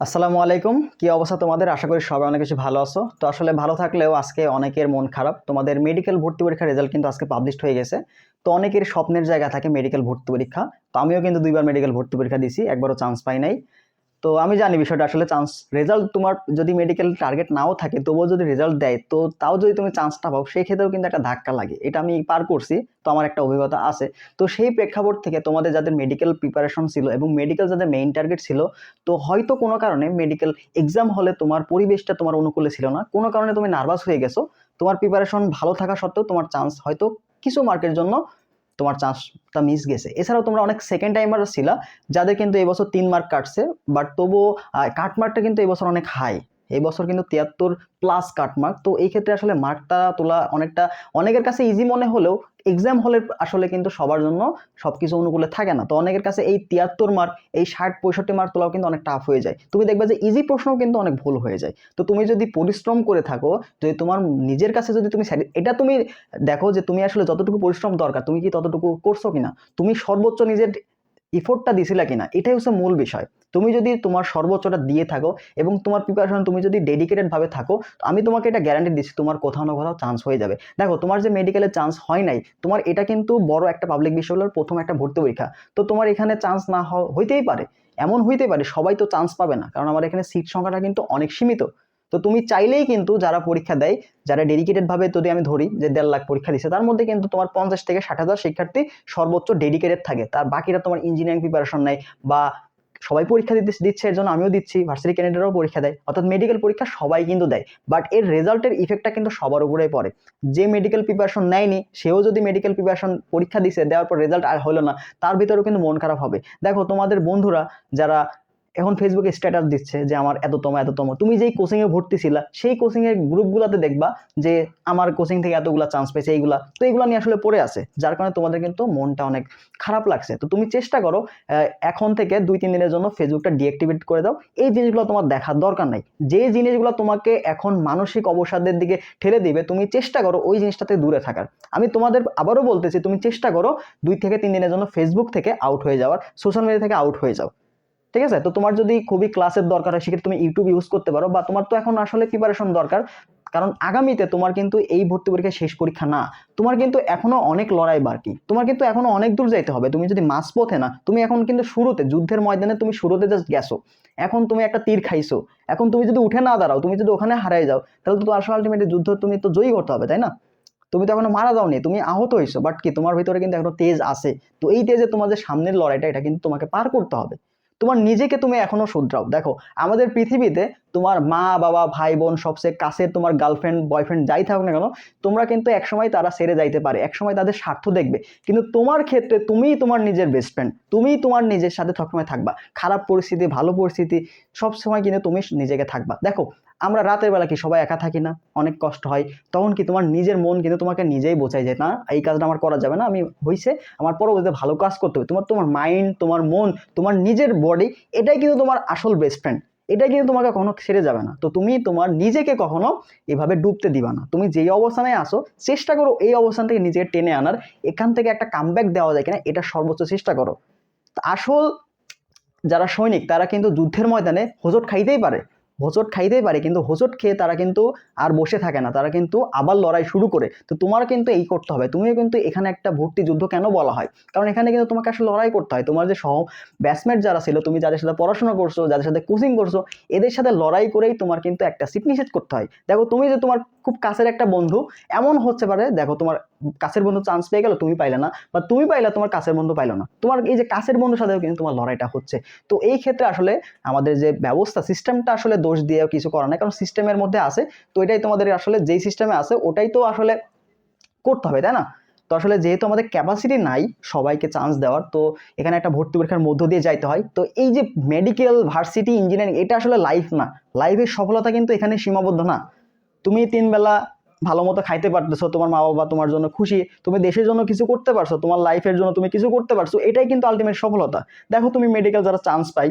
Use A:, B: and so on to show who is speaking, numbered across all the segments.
A: আসসালামু আলাইকুম। কি অবস্থা তোমাদের? আশা করি সবাই অনেক কিছু ভালো আছো। তো আসলে ভালো থাকলেও আজকে অনেকের মন খারাপ। তোমাদের মেডিকেল ভর্তি পরীক্ষার রেজাল্ট কিন্তু আজকে পাবলিশ হয়ে গেছে। তো অনেকের স্বপ্নের জায়গা থাকে মেডিকেল ভর্তি পরীক্ষা। তো আমিও কিন্তু দুইবার মেডিকেল ভর্তি পরীক্ষা দিয়েছি, একবারও চান্স পাই নাই। তো আমি জানি বিষয়টা, আসলে চান্স রেজাল্ট তোমার যদি মেডিকেল টার্গেট নাও থাকে, তবুও যদি রেজাল্ট দেয়, তো তাও যদি তুমি চান্সটা পাও, সেই ক্ষেত্রেও কিন্তু একটা ধাক্কা লাগে। এটা আমি পার করছি, তো আমার একটা অভিজ্ঞতা আছে। তো সেই প্রেক্ষাপট থেকে তোমাদের যাদের মেডিকেল প্রিপারেশন ছিল এবং মেডিকেল যাদের মেইন টার্গেট ছিল, তো হয়তো কোনো কারণে মেডিকেল এক্সাম হলে তোমার পরিবেশটা তোমার অনুকূলে ছিল না। কোনো কারণে তুমি নার্ভাস হয়ে গেছো, তোমার প্রিপারেশন ভালো থাকা সত্ত্বেও তোমার চান্স হয়তো কিছু মার্কের জন্য তোমার চান্সটা মিস গেছে। এছাড়াও তোমরা অনেক সেকেন্ড টাইমার ছিল, যাদের কিন্তু এবছর তিন মার্ক কাটছে বাট তবুও কাট মার্কটা কিন্তু এবছর অনেক হাই এই বছর কিন্তু তিয়াত্তর প্লাস কাটমার্ক তো এই ক্ষেত্রে আসলে মার্কটা তোলা অনেকটা, অনেকের কাছে ইজি মনে হলেও এক্সাম হলে আসলে কিন্তু সবার জন্য সব কিছু অনুকূলে থাকে না। তো অনেকের কাছে এই তিয়াত্তর মার্ক এই ষাট, পঁয়ষট্টি মার্ক তোলাও কিন্তু অনেক টাফ হয়ে যায়। তুমি দেখবে যে ইজি প্রশ্ন কিন্তু অনেক ভুল হয়ে যায়। তো তুমি যদি পরিশ্রম করে থাকো, যদি তোমার নিজের কাছে যদি তুমি এটা তুমি দেখো যে তুমি আসলে যতটুকু পরিশ্রম দরকার, তুমি কি ততটুকু করছ কিনা? তুমি সর্বোচ্চ নিজের ইফোর্টটা দিছিলা কিনা, এটাই হচ্ছে মূল বিষয়। তুমি যদি তোমার সর্বোচ্চটা দিয়ে থাকো এবং তোমার প্রিপারেশন তুমি যদি ডেডিকেটেড ভাবে থাকো, তো আমি তোমাকে এটা গ্যারান্টি দিচ্ছি, তোমার কোথাও না কোথাও চান্স হয়ে যাবে। দেখো, তোমার যে মেডিকেলের চান্স হয় নাই, তোমার এটা কিন্তু বড় একটা পাবলিক বিশ্ববিদ্যালয়ের প্রথম একটা ভর্তি পরীক্ষা। তো তোমার এখানে চান্স না হইতেই পারে। এমন হইতে পারে, সবাই তো চান্স পাবে না। কারণ আমার এখানে সিট সংখ্যাটা কিন্তু অনেক সীমিত। তো তুমি চাইলেই কিন্তু যারা পরীক্ষা দেয়, যারা ডেডিকেটেড ভাবে যদি আমি ধরি যে দেড় লাখ পরীক্ষা দিচ্ছে তার মধ্যে কিন্তু তোমার পঞ্চাশ থেকে ষাট হাজার শিক্ষার্থী সর্বোচ্চ ডেডিকেটেড থাকে। তার বাকিরা তোমার ইঞ্জিনিয়ারিং প্রিপারেশন নেয় বা সবাই পরীক্ষা দিতে দিচ্ছে, এর জন্য আমিও দিচ্ছি ভার্সিটি ক্যান্ডিডেটরাও পরীক্ষা দেয়। অর্থাৎ মেডিকেল পরীক্ষা সবাই কিন্তু দেয়। বাট এর রেজাল্টের ইফেক্টটা কিন্তু সবার উপরেই পড়ে। যে মেডিকেল প্রিপারেশন নেয়নি, সেও যদি মেডিকেল প্রিপারেশন পরীক্ষা দিছে, দেওয়ার পর রেজাল্ট আর হলো না, তার ভিতরেও কিন্তু মন খারাপ হবে। দেখো তোমাদের বন্ধুরা যারা এখন ফেসবুকে স্ট্যাটাস দিচ্ছে যে আমার এততম এততম। তুমি যেই কোচিংয়ে ভর্তি ছিলা, সেই কোচিংয়ের গ্রুপগুলোতে দেখবা যে আমার কোচিং থেকে এতগুলা চান্স পেয়েছে, এইগুলা। তো এইগুলো নিয়ে আসলে পড়ে আছে, যার কারণে তোমাদের কিন্তু মনটা অনেক খারাপ লাগছে। তো তুমি চেষ্টা করো এখন থেকে দুই, তিন দিনের জন্য ফেসবুকটা ডিঅ্যাক্টিভেট করে দাও। এই জিনিসগুলো তোমার দেখার দরকার নাই। যে জিনিসগুলো তোমাকে এখন মানসিক অবসাদের দিকে ঠেলে দিবে, তুমি চেষ্টা করো ওই জিনিসটাতে দূরে থাকার। আমি তোমাদের আবারও বলতেছি, তুমি চেষ্টা করো দুই থেকে তিন দিনের জন্য ফেসবুক থেকে আউট হয়ে যাওয়ার সোশ্যাল মিডিয়া থেকে আউট হয়ে যাও। ঠিক আছে? তো তোমার যদি খুবই ক্লাসের দরকার হয়, সেক্ষেত্রে তুমি ইউটিউব ইউজ করতে পারো, বা তোমার তো এখন আসলে প্রিপারেশন দরকার। কারণ আগামীতে তোমার কিন্তু এই ভর্তি পরীক্ষা শেষ পরীক্ষা না। তোমার কিন্তু এখনও অনেক লড়াই বাকি। তোমার কিন্তু এখনও অনেক দূর যাইতে হবে। তুমি যদি মাঝ পথে না, তুমি এখন কিন্তু শুরুতে, যুদ্ধের ময়দানে তুমি শুরুতে জাস্ট গেছো। এখন তুমি একটা তীর খাইছো। এখন তুমি যদি উঠে না দাঁড়াও, তুমি যদি ওখানে হারাই যাও, তাহলে তো আসলে আলটিমেটলি যুদ্ধ তুমি তো জয়ী করতে হবে, তাই না? তুমি তো এখনও মারা যাওনি, তুমি আহত হয়েছো বাট কি তোমার ভিতরে কিন্তু এখনও তেজ আছে। তো এই তেজে তোমাদের সামনের লড়াইটা, এটা কিন্তু তোমাকে পার করতে হবে। তোমার নিজেকে তুমি এখনও শুধরাও। দেখো, আমাদের পৃথিবীতে তোমার মা, বাবা, ভাই, বোন সবচেয়ে কাছের তোমার গার্লফ্রেন্ড বয়ফ্রেন্ড যাই থাকুক না কেন, তোমরা কিন্তু একসময় তারা সেরে যাইতে পারে, একসময় তাদের স্বার্থ দেখবে। কিন্তু তোমার ক্ষেত্রে তুমিই তোমার নিজের বেস্ট ফ্রেন্ড তুমিই তোমার নিজের সাথে সবসময় থাকবা। খারাপ পরিস্থিতি, ভালো পরিস্থিতি, সবসময় কিন্তু তুমি নিজেকে থাকবা। দেখো আমরা রাতের বেলা কি সবাই একা থাকি না? অনেক কষ্ট হয়। তখন কি তোমার নিজের মন কিন্তু তোমাকে নিজেই বোঝাই যায় না, এই কাজটা আমার করা যাবে না, আমি হইছে, আমার পরবর্তীতে ভালো কাজ করতে হবে। তোমার তোমার মাইন্ড তোমার মন, তোমার নিজের বডি এটাই কিন্তু তোমার আসল বেস্ট ফ্রেন্ড এটাই কিন্তু তোমাকে কখনো ছেড়ে যাবে না। তো তুমি তোমার নিজেকে কখনো এভাবে ডুবতে দিবা না। তুমি যেই অবস্থানে আসো চেষ্টা করো এই অবস্থান থেকে নিজেকে টেনে আনার। এখান থেকে একটা কামব্যাক দেওয়া যায় কিনা, এটা সর্বোচ্চ চেষ্টা করো। আসল যারা সৈনিক, তারা কিন্তু যুদ্ধের ময়দানে হোঁচট খাইতেই পারে। হোঁচট খাইতেই পারে, কিন্তু হোঁচট খেয়ে তারা কিন্তু আর বসে থাকে না, তারা কিন্তু আবার লড়াই শুরু করে। তো তোমার কিন্তু এই করতে হবে, তুমিও কিন্তু এখানে একটা ভর্তি যুদ্ধ কেন বলা হয়? কারণ এখানে কিন্তু তোমাকে আসলে লড়াই করতে হয়, তোমার যে সহ ব্যাটসম্যান যারা ছিল, তুমি যাদের সাথে পড়াশোনা করছ, যাদের সাথে কোচিং করছ, এদের সাথে লড়াই করেই তোমার কিন্তু একটা সিট নিষেধ করতে হয়। দেখো, তুমি যে তোমার খুব কাছের একটা বন্ধু। এমন হচ্ছে পারে, দেখো তোমার কাছের বন্ধু চান্স পেয়ে গেল, তুমি পাইলে না, বা তুমি পাইলে তোমার কাছের বন্ধু পাইলো না। তোমার এই যে কাছের বন্ধুর সাথেও কিন্তু তোমার লড়াইটা হচ্ছে। তো এই ক্ষেত্রে আসলে আমাদের যে ব্যবস্থা সিস্টেমটা আসলে দোষ দিয়ে কিছু করা নাই, কারণ সিস্টেমের মধ্যে আছে, তো এটাই তোমাদের আসলে যেই সিস্টেমে আছে, ওটাই তো আসলে করতে হবে, তাই না? তো আসলে যেহেতু আমাদের ক্যাপাসিটি নাই সবাইকে চান্স দেওয়ার, তো এখানে একটা ভর্তি পরীক্ষার মধ্য দিয়ে যাইতে হয়। তো এই যে মেডিকেল ভার্সিটি ইঞ্জিনিয়ারিং এটা আসলে লাইফ না। লাইফের সফলতা কিন্তু এখানে সীমাবদ্ধ না। তুমি তিন বেলা ভালো মতো খাইতে পারতেছো, তোমার মা বাবা তোমার জন্য খুশি, তুমি দেশের জন্য কিছু করতে পারছ, তোমার লাইফের জন্য তুমি কিছু করতে পারছ, এটাই কিন্তু আলটিমেট সফলতা। দেখো তুমি মেডিকেল যারা চান্স পাই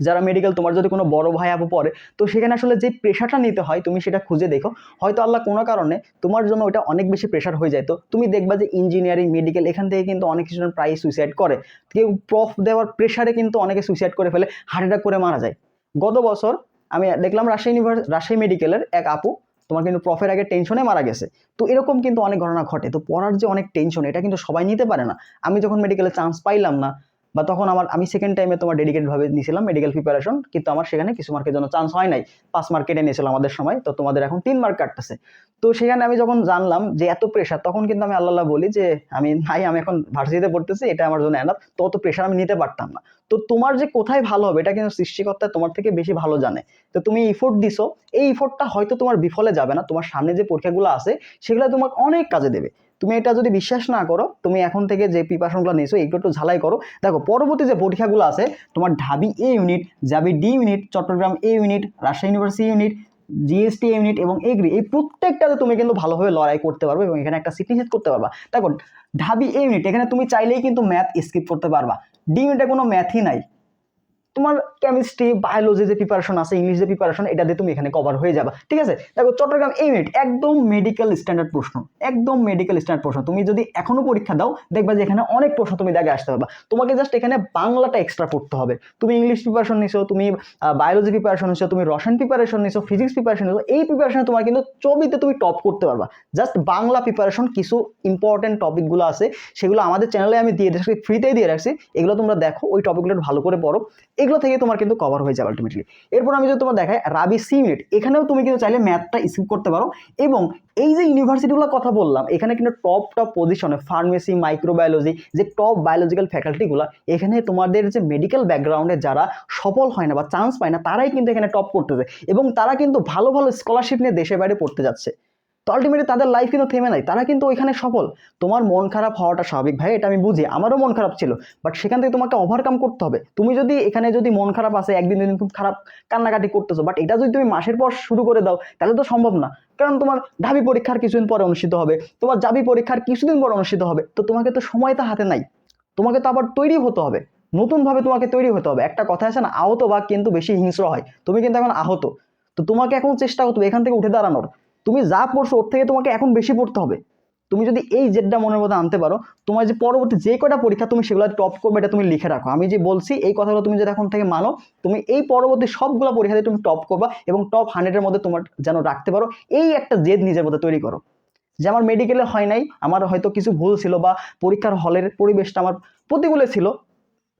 A: যারা মেডিকেল তোমার যদি কোনো বড় ভাই আপু পড়ে, তো সেখানে আসলে যে প্রেশারটা নিতে হয়, তুমি সেটা খুঁজে দেখো। হয়তো আল্লাহ কোনো কারণে তোমার জন্য ওটা অনেক বেশি প্রেশার হয়ে যায়। তো তুমি দেখবা যে ইঞ্জিনিয়ারিং মেডিকেল এখান থেকে কিন্তু অনেক কিছু প্রায় সুইসাইড করে। কেউ প্রফ দেওয়ার প্রেশারে কিন্তু অনেকে সুইসাইড করে ফেলে হার্ট অ্যাটাক করে মারা যায়। গত বছর আমি দেখলাম রাজশাহী ইউনিভার্স রাজশাহী মেডিকেলের এক আপু, তোমার কিন্তু প্রফের আগে টেনশনে মারা গেছে। তো এরকম কিন্তু অনেক ঘটনা ঘটে। তো পড়ার যে অনেক টেনশন এটা কিন্তু সবাই নিতে পারে না। আমি যখন মেডিকেলে চান্স পাইলাম না বা তখন আমার, আমি সেকেন্ড টাইমে তোমার ডেডিকেটেডভাবে নিয়েছিলাম মেডিকেল প্রিপারেশন কিন্তু আমার সেখানে কিছু মার্কের জন্য চান্স হয় নাই। পাঁচ মার্ক নিয়েছিল আমাদের সময়, তো তোমাদের এখন তিন মার্ক কাটতেছে। তো সেখানে আমি যখন জানলাম যে এত প্রেশার তখন কিন্তু আমি আল্লাহ বলি যে, আমি নাই, আমি এখন ভার্সিটিতে পড়তেছি, এটা আমার জন্য এনাফ তো অত প্রেশার আমি নিতে পারতাম না। তো তোমার যে কোথায় ভালো হবে, এটা কিন্তু সৃষ্টিকর্তা তোমার থেকে বেশি ভালো জানে। তো তুমি ইফোর্ট দিছো, এই ইফোর্টটা হয়তো তোমার বিফলে যাবে না, তোমার সামনে যে পরীক্ষাগুলো আছে, সেগুলো তোমাকে অনেক কাজে দেবে। তুমি এটা যদি বিশ্বাস না করো, তুমি এখন থেকে যে প্রিপারেশনগুলো নিয়েছো, এগুলো একটু ঝালাই করো। দেখো, পরবর্তী যে পরীক্ষাগুলো আছে, তোমার ঢাবি এ ইউনিট জাবি D unit Chattogram A unit Rajshahi university unit GST unit এবং এগ্রি এই প্রত্যেকটাতে তুমি কিন্তু ভালোভাবে লড়াই করতে পারবে এবং এখানে একটা সিট নিষেধ করতে পারবা। দেখো, ঢাবি এ ইউনিট এখানে তুমি চাইলেই কিন্তু ম্যাথ স্কিপ করতে পারবা। ডি ইউনিটে কোনো ম্যাথই নাই। তোমার কেমিস্ট্রি বায়োলজি যে প্রিপারেশন আছে ইংলিশ যে প্রিপারেশন এটা দিয়ে তুমি এখানে কভার হয়ে যাবা। ঠিক আছে? দেখো, চট্টগ্রাম এই মিনিট একদম মেডিকেল স্ট্যান্ডার্ড প্রশ্ন। একদম মেডিকেল স্ট্যান্ডার্ড প্রশ্ন। তুমি যদি এখনও পরীক্ষা দাও, দেখবা যে এখানে অনেক প্রশ্ন তুমি দেখে আসতে পারবা। তোমাকে জাস্ট এখানে বাংলাটা এক্সট্রা পড়তে হবে। তুমি ইংলিশ প্রিপারেশন নিছো, তুমি বায়োলজি প্রিপারেশন নিছো, তুমি রসায়ন প্রিপারেশন নিছো ফিজিক্স প্রিপারেশন নিছো, এই প্রিপারেশনে তোমার কিন্তু ছবিতে তুমি টপ করতে পারবা। জাস্ট বাংলা প্রিপারেশন কিছু ইম্পর্টেন্ট টপিকগুলো আছে, সেগুলো আমাদের চ্যানেলে আমি দিয়ে রাখছি ফ্রিতেই দিয়ে রাখছি। এগুলো তোমরা দেখো, ওই টপিকগুলো ভালো করে পড়ো। এগুলো থেকে তোমার কিন্তু কভার হয়ে যাবে আলটিমেটলি এরপর আমি যদি তোমার দেখাই রাবি সি ইউনিট এখানেও তুমি কিন্তু চাইলে ম্যাথটা স্কিপ করতে পারো এবং এই যে ইউনিভার্সিটিগুলোর কথা বললাম, এখানে কিন্তু টপ টপ পজিশনে ফার্মেসি মাইক্রোবায়োলজি যে টপ বায়োলজিক্যাল ফ্যাকাল্টিগুলো এখানে তোমাদের যে মেডিকেল ব্যাকগ্রাউন্ডে যারা সফল হয় না বা চান্স পায় না, তারাই কিন্তু এখানে টপ করতেছে এবং তারা কিন্তু ভালো ভালো স্কলারশিপ নিয়ে দেশের বাইরে পড়তে যাচ্ছে। তো আলটিমেটলি তাদের লাইফ কিন্তু থেমে নাই। তারা কিন্তু ওইখানে সফল। তোমার মন খারাপ হওয়াটা স্বাভাবিক। ভাই, এটা আমি বুঝি। আমারও মন খারাপ ছিল। বাট সেখান থেকে তোমাকে ওভারকাম করতে হবে। তুমি যদি এখানে যদি মন খারাপ আছে, একদিন দুদিন খুব খারাপ কান্নাকাটি করতেছো বাট এটা যদি তুমি মাসের পর শুরু করে দাও, তাহলে তো সম্ভব না। কারণ তোমার ঢাবি পরীক্ষার কিছুদিন পরে অনুষ্ঠিত হবে। তোমার জাবি পরীক্ষার কিছুদিন পর অনুষ্ঠিত হবে। তো তোমাকে তো সময় তো হাতে নাই। তোমাকে তো আবার তৈরি হতে হবে। নতুনভাবে তোমাকে তৈরি হতে হবে। একটা কথা আছে না আহত বাঘ কিন্তু বেশি হিংস্র হয়। তুমি কিন্তু এখন আহত। তো তোমাকে এখন চেষ্টা করতে হবে এখান থেকে উঠে দাঁড়ানোর। তুমি যা পড়ছো ওর থেকে তোমাকে এখন বেশি পড়তে হবে। তুমি যদি এই জেডটা মনের মধ্যে আনতে পারো, তোমার যে পরবর্তী যে কটা পরীক্ষা তুমি সেগুলো টপ করবে এটা তুমি লিখে রাখো। আমি যে বলছি, এই কথাগুলো তুমি যদি এখন থেকে মানো, তুমি এই পরবর্তী সবগুলো পরীক্ষাতে তুমি টপ করবা এবং টপ হান্ড্রেডের মধ্যে তোমার যেন রাখতে পারো, এই একটা জেদ নিজের মধ্যে তৈরি করো। যে আমার মেডিকেলে হয় নাই, আমার হয়তো কিছু ভুল ছিল বা পরীক্ষার হলের পরিবেশটা আমার প্রতিকূলে ছিল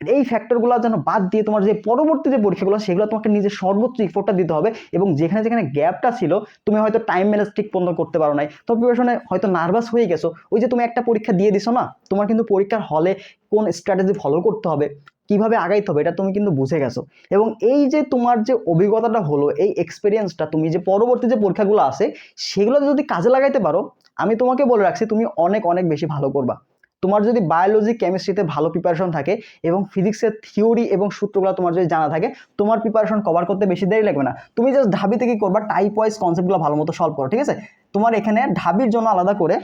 A: এই ফ্যাক্টরগুলো যেন বাদ দিয়ে তোমার যে পরবর্তী যে পরীক্ষাগুলো সেগুলো তোমাকে নিজের সর্বোচ্চ ইফোর্টটা দিতে হবে এবং যেখানে যেখানে গ্যাপটা ছিল, তুমি হয়তো টাইম ম্যানেজ ঠিক পর্যন্ত করতে পারো নাই। তো প্রিপারেশনে হয়তো নার্ভাস হয়ে গেছো, ওই যে তুমি একটা পরীক্ষা দিয়ে দিছো না, তোমার কিন্তু পরীক্ষার হলে কোন স্ট্র্যাটেজি ফলো করতে হবে, কীভাবে আগাইতে হবে, এটা তুমি কিন্তু বুঝে গেছো। এবং এই যে তোমার যে অভিজ্ঞতাটা হলো, এই এক্সপিরিয়েন্সটা তুমি যে পরবর্তী যে পরীক্ষাগুলো আছে সেগুলো যদি কাজে লাগাইতে পারো, আমি তোমাকে বলে রাখছি, তুমি অনেক অনেক বেশি ভালো করবা। তোমার যদি বায়োলজি কেমিস্ট্রিতে ভালো প্রিপারেশন থাকে এবং ফিজিক্সের থিওরি এবং সূত্রগুলো তোমার যদি জানা থাকে, তোমার প্রিপারেশন কভার করতে বেশি দেরি লাগবে না। তুমি জাস্ট ঢাবিতে কি করবা টাইপ ওয়াইজ কনসেপ্টগুলো ভালো মতো সলভ করো, ঠিক আছে? তোমার এখানে ঢাবির জন্য আলাদা করে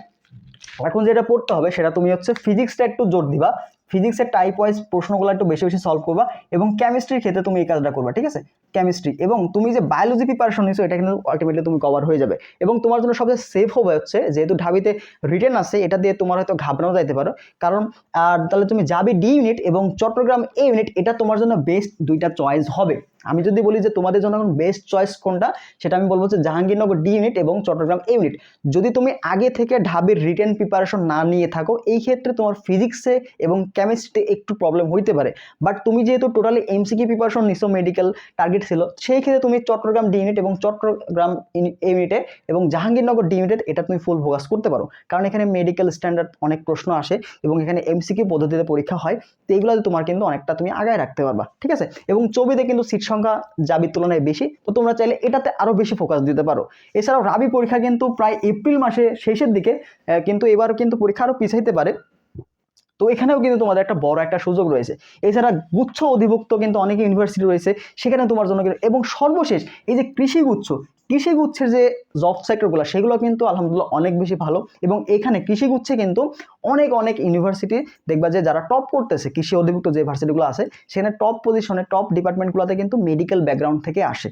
A: এখন যেটা পড়তে হবে সেটা তুমি হচ্ছে ফিজিক্সটা একটু জোর দিবা। ফিজিক্সের টাইপ ওয়াইজ প্রশ্নগুলো একটু বেশি বেশি সলভ করবা এবং কেমিস্ট্রির ক্ষেত্রে তুমি এই কাজটা করবা, ঠিক আছে? কেমিস্ট্রি এবং তুমি যে বায়োলজি প্রিপারেশন নিছো, এটা কিন্তু আলটিমেটলি তুমি কভার হয়ে যাবে। এবং তোমার জন্য সবচেয়ে সেফ হবে হচ্ছে, যেহেতু ঢাবিতে রিটার্ন আছে, এটা দিয়ে তোমার হয়তো ঘাবড়ানো যাইতে পারো। কারণ, আর তাহলে তুমি যাবে ডি ইউনিট এবং চট্টগ্রাম এ ইউনিট এটা তোমার জন্য বেস্ট দুইটা চয়েস হবে। আমি যদি বলি যে তোমাদের জন্য এখন বেস্ট চয়েস কোনটা, সেটা আমি বলব যে জাহাঙ্গীরনগর ডি ইউনিট এবং চট্টগ্রাম এ ইউনিট যদি তুমি আগে থেকে ঢাবির রিটেন প্রিপারেশন না নিয়ে থাকো, এই ক্ষেত্রে তোমার ফিজিক্সে এবং কেমিস্ট্রিতে একটু প্রবলেম হইতে পারে। বাট তুমি যেহেতু টোটালি এমসিকি প্রিপারেশন নিছো মেডিকেল টার্গেট ছিল, সেই ক্ষেত্রে তুমি চট্টগ্রাম ডি ইউনিট এবং চট্টগ্রাম ইউনিটে এবং জাহাঙ্গীরনগর ডি ইউনিটেড এটা তুমি ফুল ফোকাস করতে পারো। কারণ এখানে মেডিকেল স্ট্যান্ডার্ড অনেক প্রশ্ন আসে এবং এখানে এমসিকি পদ্ধতিতে পরীক্ষা হয়, তো এগুলোতে তোমার কিন্তু অনেকটা তুমি আগায় রাখতে পারবা, ঠিক আছে? এবং ছবিতে কিন্তু সিট সংখ্যা জাবির তুলনায় বেশি, তো তোমরা চাইলে এটাতে আরও বেশি ফোকাস দিতে পারো। এছাড়াও রাবি পরীক্ষা কিন্তু প্রায় এপ্রিল মাসে শেষের দিকে কিন্তু এবারও কিন্তু পরীক্ষা আরও পিছাইতে পারে। তো এখানেও কিন্তু তোমাদের একটা বড় একটা সুযোগ রয়েছে। এছাড়া গুচ্ছ অধিভুক্ত কিন্তু অনেক ইউনিভার্সিটি রয়েছে, সেখানে তোমার জন্য এবং সর্বশেষ এই যে কৃষি গুচ্ছ কৃষি গুচ্ছের যে জব সেক্টরগুলো সেগুলো কিন্তু আলহামদুলিল্লাহ অনেক বেশি ভালো। এবং এখানে কৃষি গুচ্ছে কিন্তু অনেক অনেক ইউনিভার্সিটি দেখবা যে যারা টপ করতেছে, কৃষি অধিভুক্ত যে ভার্সিটিগুলো আছে, সেখানে টপ পজিশনে টপ ডিপার্টমেন্টগুলোতে কিন্তু মেডিকেল ব্যাকগ্রাউন্ড থেকে আসে।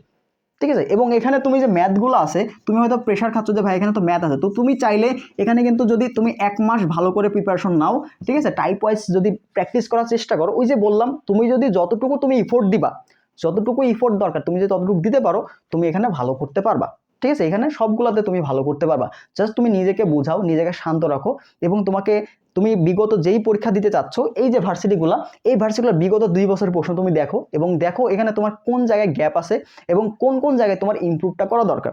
A: ঠিক আছে? এবং এখানে তুমি যে ম্যাথগুলো আছে, তুমি হয়তো প্রেশার খাচ্ছ যে, ভাই, এখানে তো ম্যাথ আছে। তো তুমি চাইলে এখানে কিন্তু যদি তুমি এক মাস ভালো করে প্রিপারেশন নাও, ঠিক আছে? টাইপ ওয়াইজ যদি প্র্যাকটিস করার চেষ্টা করো, ওই যে বললাম, তুমি যদি যতটুকু তুমি ইফোর্ট দিবা যতটুকু ইফোর্ট দরকার, তুমি যে ততটুকু দিতে পারো, তুমি এখানে ভালো করতে পারবা। ঠিক আছে? এখানে সবগুলোতে তুমি ভালো করতে পারবা। জাস্ট তুমি নিজেকে বোঝাও, নিজেকে শান্ত রাখো এবং তোমাকে তুমি বিগত যেই পরীক্ষা দিতে চাচ্ছ, এই যে ভার্সিটিগুলো এই ভার্সিটিগুলো বিগত দুই বছর প্রশ্ন তুমি দেখো এবং দেখো এখানে তোমার কোন জায়গায় গ্যাপ আছে এবং কোন কোন জায়গায় তোমার ইম্প্রুভটা করা দরকার।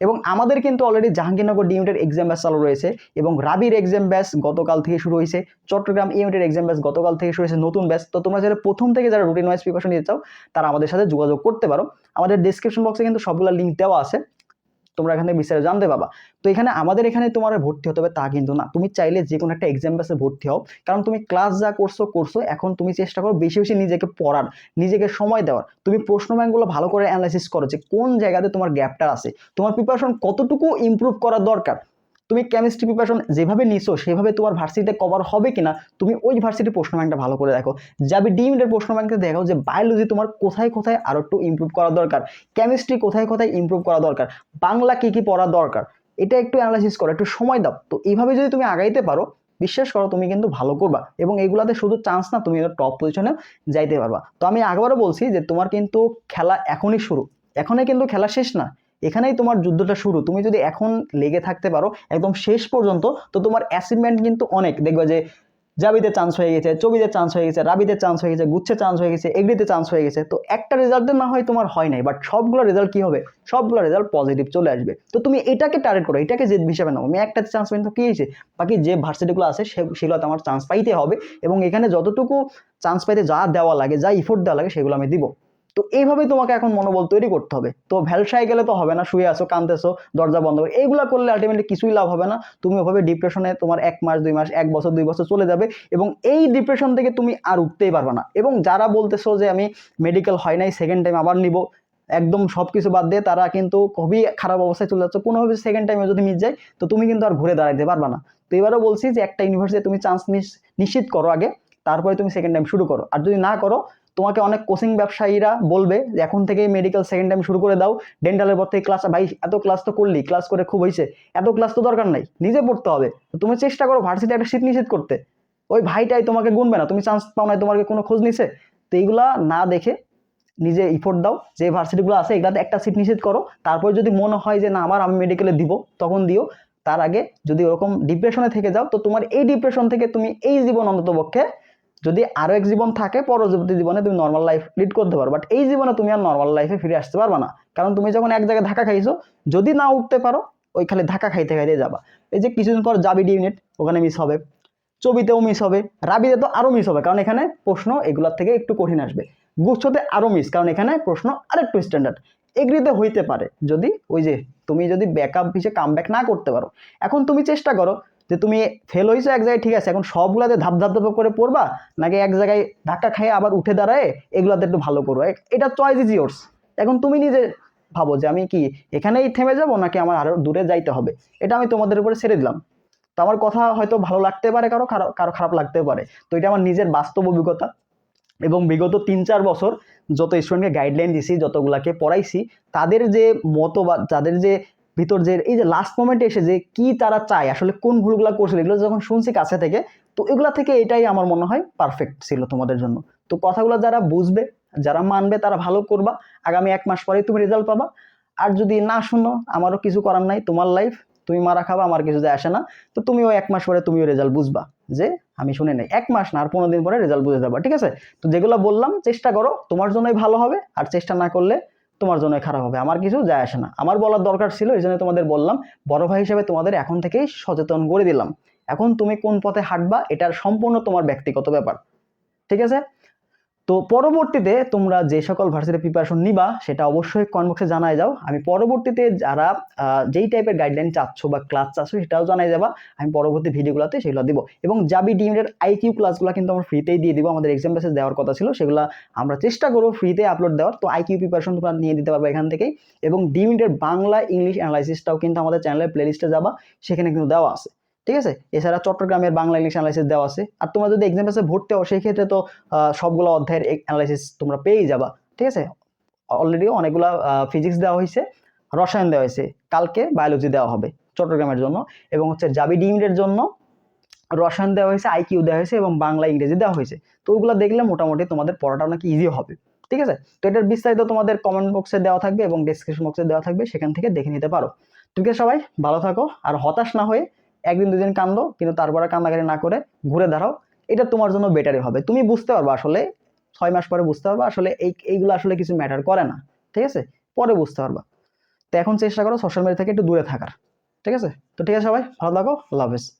A: এবং আমাদের কিন্তু অলরেডি জাহাঙ্গীরনগর ডিউনিটের এক্সাম ব্যাচ চালু রয়েছে এবং রাবির এক্সাম ব্যাস গতকাল থেকে শুরু হয়েছে, চট্টগ্রাম ইউনিটের এক্সাম ব্যাচ গতকাল থেকে শুরু হয়েছে, নতুন ব্যাস তো তোমরা যারা প্রথম থেকে যারা রুটিন ওয়াইজ প্রিপারেশন নিতে চাও, তারা আমাদের সাথে যোগাযোগ করতে পারো। আমাদের ডিসক্রিপশন বক্সে কিন্তু সবগুলো লিঙ্ক দেওয়া আছে। তোমরা এখানে বিস্তারিত জানতে পাবা তো এখানে আমাদের এখানে তোমার ভর্তি হতে হবে তা কিন্তু না। তুমি চাইলে যে কোনো একটা এক্সাম ব্যাসে ভর্তি হও। কারণ তুমি ক্লাস যা করছ করছ, এখন তুমি চেষ্টা করো বেশি বেশি নিজেকে পড়ার, নিজেকে সময় দেওয়ার। তুমি প্রশ্ন ব্যাংকগুলো ভালো করে অ্যানালাইসিস করো যে কোন জায়গাতে তোমার গ্যাপটা আছে। তোমার প্রিপারেশন কতটুকু ইম্প্রুভ করা দরকার? তুমি কেমিস্ট্রি প্রিপারেশন যেভাবে নিছো, সেভাবে তোমার ভার্সিটিতে কভার হবে কিনা, তুমি ওই ভার্সিটির প্রশ্ন ব্যাংকটা ভালো করে দেখো। যাবে ডিমিটের প্রশ্ন ব্যাংকে দেখো যে বায়োলজি তোমার কোথায় কোথায় আরও একটু ইমপ্রুভ করা দরকার। কেমিস্ট্রি কোথায় কোথায় ইমপ্রুভ করা দরকার? বাংলা কী কী পড়া দরকার? এটা একটু অ্যানালাইসিস করো, একটু সময় দাও। তো এইভাবে যদি তুমি আগাইতে পারো, বিশ্বাস করো তুমি কিন্তু ভালো করবা এবং এগুলাতে শুধু চান্স না, তুমি টপ পজিশনে যাইতে পারবা। তো আমি আগবারও বলছি যে তোমার কিন্তু খেলা এখনই শুরু। এখনই কিন্তু খেলা শেষ না। এখানেই তোমার যুদ্ধটা শুরু। তুমি যদি এখন লেগে থাকতে পারো, একদম শেষ পর্যন্ত, তো তোমার অ্যাচিভমেন্ট কিন্তু অনেক। দেখবে যে জাবিতে চান্স হয়ে গেছে, চবিতে চান্স হয়ে গেছে, রাবিতে চান্স হয়ে গেছে, গুচ্ছে চান্স হয়ে গেছে, এগ্রিতে চান্স হয়ে গেছে। তো একটা রেজাল্টে না হয় তোমার হয় নাই বাট সবগুলো রেজাল্ট কি হবে? সবগুলো রেজাল্ট পজিটিভ চলে আসবে। তো তুমি এটাকে টার্গেট করো, এটাকে জেদ হিসাবে নাও। আমি একটা চান্স পাই তো কি হয়েছে? বাকি যে ভার্সিটিগুলো আছে, সে- সেগুলোতে আমার চান্স পাইতে হবে। এবং এখানে যতটুকু চান্স পাইতে যা দেওয়া লাগে, যা ইফোর্ট দেওয়া লাগে, সেগুলো আমি দিব। তো এইভাবে তোমাকে এখন মনোবল তৈরি করতে হবে। তো ভ্যালসায় গেলে তো হবে না, শুয়ে আসো কাঁদতেছো, দরজা বন্ধ করে। এইগুলো করলে আলটিমেটলি কিছুই লাভ হবে না। তুমি ওভাবে ডিপ্রেশনে তোমার এক মাস, দুই মাস, এক বছর, দুই বছর চলে যাবে এবং এই ডিপ্রেশন থেকে তুমি আর উঠতেই পারবে না। এবং যারা বলতেছো যে আমি মেডিকেল হয় নাই সেকেন্ড টাইম আবার নিব, একদম সব কিছু বাদ দিয়ে তারা কিন্তু খুবই খারাপ অবস্থায় চলে যাচ্ছে। কোনোভাবে সেকেন্ড টাইমে যদি মিস যায়, তো তুমি কিন্তু আর ঘুরে দাঁড়াইতে পারবে না। তো এবারও বলছি যে একটা ইউনিভার্সিটি তুমি চান্স নিশ্চিত করো আগে, তারপরে তুমি সেকেন্ড টাইম শুরু করো। আর যদি না করো তোমাকে অনেক কোচিং ব্যবসায়ীরা বলবে এখন থেকেই মেডিকেল সেকেন্ড টাইম শুরু করে দাও। ডেন্টালের পর থেকে ক্লাস ভাই, এত ক্লাস তো করলি ক্লাস করে খুব হয়েছে এত ক্লাস তো দরকার নাই, নিজে পড়তে হবে। তুমি চেষ্টা করো ভার্সিটি একটা শীত নিষেধ করতে। ওই ভাইটাই তোমাকে গুনবে না, তুমি চান্স পাও নাই, তোমাকে কোনো খোঁজ নিছে? তো এইগুলা না দেখে নিজে ইফোর্ট দাও, যে ভার্সিটিগুলো আছে, এগুলাতে একটা সিট নিষেধ করো। তারপর যদি মনে হয় যে, না, আমার, আমি মেডিকেলে দিব, তখন দিও। তার আগে যদি ওরকম ডিপ্রেশনে থেকে যাও, তো তোমার এই ডিপ্রেশন থেকে তুমি এই জীবন অন্তত পক্ষে যদি আরও এক জীবন থাকে পরবর্তী জীবনে তুমি নর্মাল লাইফ লিড করতে পারো। বাট এই জীবনে তুমি আর নর্মাল লাইফে ফিরে আসতে পারবে না। কারণ তুমি যখন এক জায়গায় ধাক্কা খাইছো, যদি না উঠতে পারো, ওই খালি ধাক্কা খাইতে খাইতে যাবা। এই যে কিছুদিন পর যাবি ইউনিট ওখানে মিস হবে। চবিতেও মিস হবে। রাবিতে তো আরও মিস হবে। কারণ এখানে প্রশ্ন এগুলোর থেকে একটু কঠিন আসবে। গুচ্ছতে আরও মিস কারণ এখানে প্রশ্ন আরেকটু স্ট্যান্ডার্ড এগ্রিতে হইতে পারে যদি ওই যে তুমি যদি ব্যাকআপ হিসেবে কাম ব্যাক না করতে পারো। এখন তুমি চেষ্টা করো যে তুমি ফেল হয়েছো এক জায়গায় ঠিক আছে, এখন সবগুলাতে ধাপ ধাপ ধাপ করে পড়বা, নাকি এক জায়গায় ধাক্কা খাইয়ে আবার উঠে দাঁড়ায় এগুলাতে একটু ভালো করব এটা চয়েস ইজ ইয়োর্স এখন তুমি নিজে ভাবো যে আমি কি এখানেই থেমে যাব, নাকি আমার আরও দূরে যাইতে হবে? এটা আমি তোমাদের উপরে ছেড়ে দিলাম। তো আমার কথা হয়তো ভালো লাগতে পারে, কারও কারও খারাপ লাগতে পারে। তো এটা আমার নিজের বাস্তব অভিজ্ঞতা। এবং বিগত তিন চার বছর যত স্টুডেন্টকে গাইডলাইন দিছি, যতগুলাকে পড়াইছি, তাদের যে মতবাদ, তাদের যে ভিতর যে এই যে লাস্ট মোমেন্টে এসে যে কি তারা চায়, আসলে কোন ভুলগুলো করছিল, এগুলো যখন শুনছি কাছে থেকে, তো এগুলা থেকে এটাই আমার মনে হয় পারফেক্ট ছিল তোমাদের জন্য। তো কথাগুলো যারা বুঝবে, যারা মানবে, তারা ভালো করবা। আগামী এক মাস পরেই তুমি রেজাল্ট পাবা। আর যদি না শুনো, আমারও কিছু করার নাই, তোমার লাইফ তুমি মারা খাবা, আমার কিছু যায় আসে না। তো তুমিও এক মাস পরে তুমিও রেজাল্ট বুঝবা যে আমি শুনে নেই। এক মাস না, আর পনেরো দিন পরে রেজাল্ট বুঝে যাবা, ঠিক আছে? তো যেগুলো বললাম, চেষ্টা করো, তোমার জন্যই ভালো হবে। আর চেষ্টা না করলে তোমার জন্য খারাপ হবে। আমার কিছু যায় আসে না। আমার বলার দরকার ছিল, এই জন্য তোমাদের বললাম, বড় ভাই হিসেবে তোমাদের এখন থেকেই সচেতন করে দিলাম। এখন তুমি কোন পথে হাঁটবা, এটার সম্পূর্ণ তোমার ব্যক্তিগত ব্যাপার। ঠিক আছে? তো পরবর্তীতে তোমরা যে সকল ভার্সিটি প্রিপারেশন নিবা, সেটা অবশ্যই কমেন্ট বক্সে জানাই যাও। আমি পরবর্তীতে যারা যেই টাইপের গাইডলাইন চাচ্ছ বা ক্লাস চাচ্ছ, সেটাও জানাই যাবা। আমি পরবর্তী ভিডিওগুলোতে সেগুলো দিব। এবং জাবি ডিমের আইকিউ ক্লাসগুলো কিন্তু আমরা ফ্রিতেই দিয়ে দিব। আমাদের এক্সাম বেসে দেওয়ার কথা ছিল, সেগুলো আমরা চেষ্টা করব ফ্রিতে আপলোড দেওয়ার। তো আইকিউ প্রিপারেশন তোমরা নিয়ে দিতে পারবে এখান থেকেই। এবং ডিমিটের বাংলা ইংলিশ অ্যানালাইসিসটাও কিন্তু আমাদের চ্যানেলের প্লেলিস্টে যাবা। সেখানে কিন্তু দেওয়া আছে। ঠিক আছে? এছাড়া চট্টগ্রামের বাংলা ইংলিশ অ্যানালাইসিস দেওয়া আছে। আর তোমরা যদি এক্সাম ভর্তি হও সেই ক্ষেত্রে তো সবগুলো অধ্যায়ের অ্যানালাইসিস তোমরা পেয়েই যাবা। ঠিক আছে? অলরেডি অনেকগুলো ফিজিক্স দেওয়া হয়েছে রসায়ন দেওয়া হয়েছে কালকে বায়োলজি দেওয়া হবে চট্টগ্রামের জন্য। এবং হচ্ছে জাবি ডিমিটের জন্য রসায়ন দেওয়া হয়েছে আইকিউ দেওয়া হয়েছে এবং বাংলা ইংরেজি দেওয়া হয়েছে তো ওইগুলো দেখলে মোটামুটি তোমাদের পড়াটা নাকি ইজি হবে। ঠিক আছে? তো এটার বিস্তারিত তোমাদের কমেন্ট বক্সে দেওয়া থাকবে এবং ডিসক্রিপশন বক্সে দেওয়া থাকবে, সেখান থেকে দেখে নিতে পারো। ঠিক আছে সবাই, ভালো থাকো। আর হতাশ না হয়ে একদিন দুদিন কান্দো, কিন্তু তারপরে কান্দাকারি না করে ঘুরে দাঁড়াও। এটা তোমার জন্য বেটারই হবে। তুমি বুঝতে পারবে আসলে, ছয় মাস পরে বুঝতে পারবা আসলে এই, এইগুলো আসলে কিছু ম্যাটার করে না। ঠিক আছে? পরে বুঝতে পারবা। তো এখন চেষ্টা করো সোশ্যাল মিডিয়া থেকে একটু দূরে থাকার। ঠিক আছে? তো ঠিক আছে সবাই, ভালো থাকো, আল্লাহ হাফেজ।